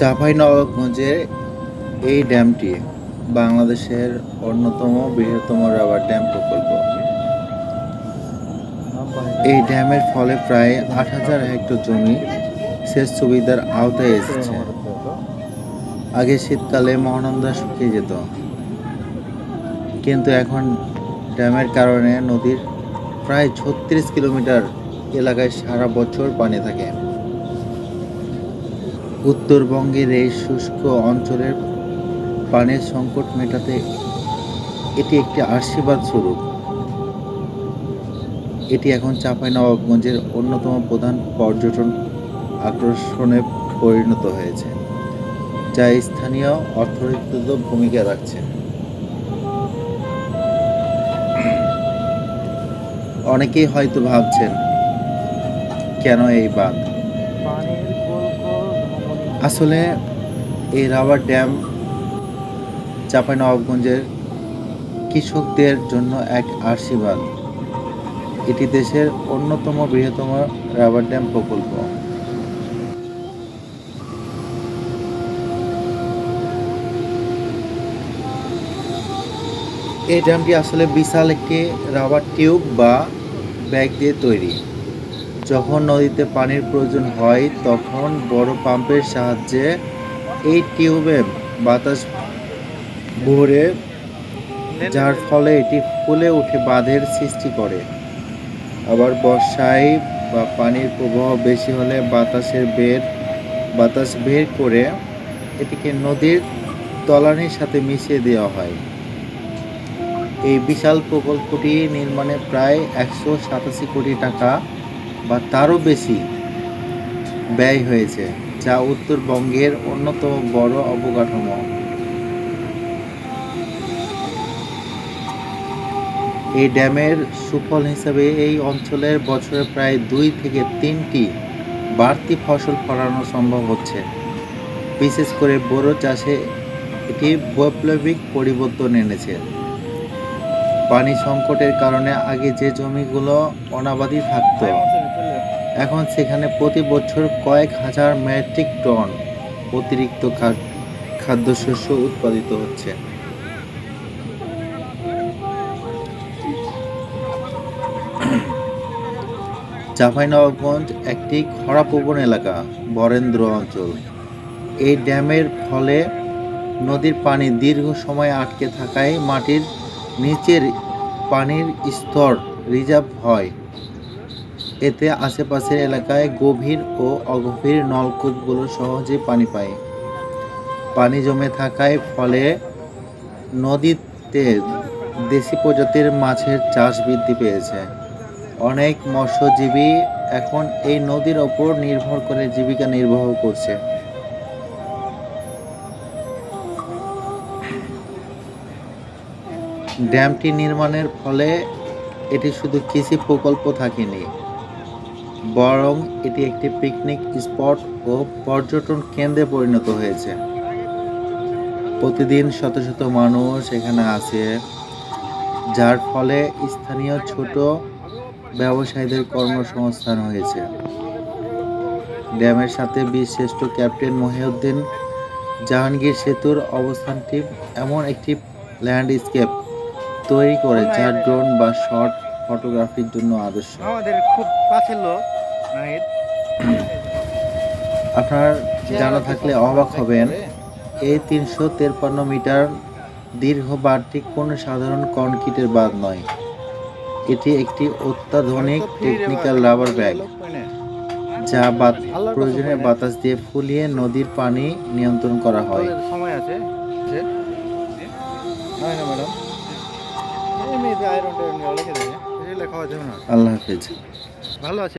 চাঁপাইনবাবগঞ্জের এই ড্যামটি বাংলাদেশের অন্যতম বৃহত্তম রাবার ড্যাম প্রকল্প। এই ড্যামের ফলে প্রায় আট হাজার হেক্টর জমি সেচ সুবিধার আওতায় এসেছে। আগে শীতকালে মহানন্দা শুকিয়ে যেত। কিন্তু এখন ড্যামের কারণে নদীর প্রায় ছত্রিশ কিলোমিটার এলাকায় সারা বছর পানি থাকে। উত্তরবঙ্গের এই শুষ্ক অঞ্চলের পানির সংকট মেটাতে এটি একটি আশীর্বাদ স্বরূপ। এটি এখন চাঁপাইনবাবগঞ্জের অন্যতম প্রধান পর্যটন আকর্ষণে পরিণত হয়েছে, যা স্থানীয় অর্থনীতিতে ভূমিকা রাখছে। অনেকেই হয়তো ভাবছেন, কেন এই বাঁধ? আসলে এই রাবার ড্যাম চাঁপাইনবাবগঞ্জের কৃষকদের জন্য এক আশীর্বাদ এটি দেশের অন্যতম বৃহত্তম রাবার ড্যাম প্রকল্প। এই ড্যামটি আসলে বিশাল একটি রাবার টিউব বা ব্যাগ দিয়ে তৈরি। যখন নদীতে পানির প্রয়োজন হয়, তখন বড় পাম্পের সাহায্যে এই টিউবে বাতাস ভরে, যার ফলে এটি ফুলে উঠে বাঁধের সৃষ্টি করে। আবার বর্ষায় বা পানির প্রবাহ বেশি হলে বাতাসের বের, বাতাস বের করে এটিকে নদীর তলানির সাথে মিশিয়ে দেওয়া হয়। এই বিশাল প্রকল্পটি নির্মাণে প্রায় একশো সাতাশি কোটি টাকা বা তারও বেশি ব্যয় হয়েছে, যা উত্তরবঙ্গের অন্যতম বড় অবকাঠামো। এই ড্যামের সুফল হিসাবে এই অঞ্চলের বছরে প্রায় দুই থেকে তিনটি বাড়তি ফসল ফলানো সম্ভব হচ্ছে। বিশেষ করে বোরো চাষে এটি বৈপ্লবিক পরিবর্তন এনেছে। পানি সংকটের কারণে আগে যে জমিগুলো অনাবাদি থাকতো এখন সেখানে প্রতি বছর কয়েক হাজার মেট্রিক টন অতিরিক্ত খাদ্যশস্য উৎপাদিত হচ্ছে। চাঁপাইনবাবগঞ্জ একটি খরাপ্রবণ এলাকা, বরেন্দ্র অঞ্চল। এই ড্যামের ফলে নদীর পানি দীর্ঘ সময় আটকে থাকায় মাটির নিচের পানির স্তর রিজার্ভ হয়। এতে আশেপাশের এলাকায় গভীর ও অগভীর নলকূপগুলো সহজে পানি পায়। পানি জমে থাকায় ফলে নদীতে দেশি প্রজাতির মাছের চাষ বৃদ্ধি পেয়েছে। অনেক মৎস্যজীবী এখন এই নদীর ওপর নির্ভর করে জীবিকা নির্বাহ করছে। ড্যামটি নির্মাণের ফলে এটি শুধু কৃষি প্রকল্প থাকেনি বরং এটি একটি পিকনিক স্পট ও পর্যটন কেন্দ্রে পরিণত হয়েছে। প্রতিদিন শত শত মানুষ এখানে আসে, যার ফলে স্থানীয় ছোট ব্যবসায়ীদের কর্মসংস্থান হয়েছে। ড্যামের সাথে বীরশ্রেষ্ঠ ক্যাপ্টেন মহিউদ্দিন জাহাঙ্গীর সেতুর অবস্থানটি এমন একটি ল্যান্ডস্কেপ তৈরি করে যা ড্রোন বা শর্ট ফটোগ্রাফির জন্য আদর্শ। আমাদের খুব কাছের লোক নাহিদ। আপনার জানা থাকলে অবাক হবেন এই তিনশো তেপ্পান্ন মিটার দীর্ঘ বাঁধটি কোনো সাধারণ কনক্রিটের বাঁধ নয়। এটি একটি অত্যাধুনিক টেকনিক্যাল রাবার ব্যাগ যা বাত- প্রয়োজনে বাতাস দিয়ে ফুলিয়ে নদীর পানি নিয়ন্ত্রণ করা হয়। সময় আছে। ম্যাডাম। না। আল্লাহ হাফিজ। ভালো আছে?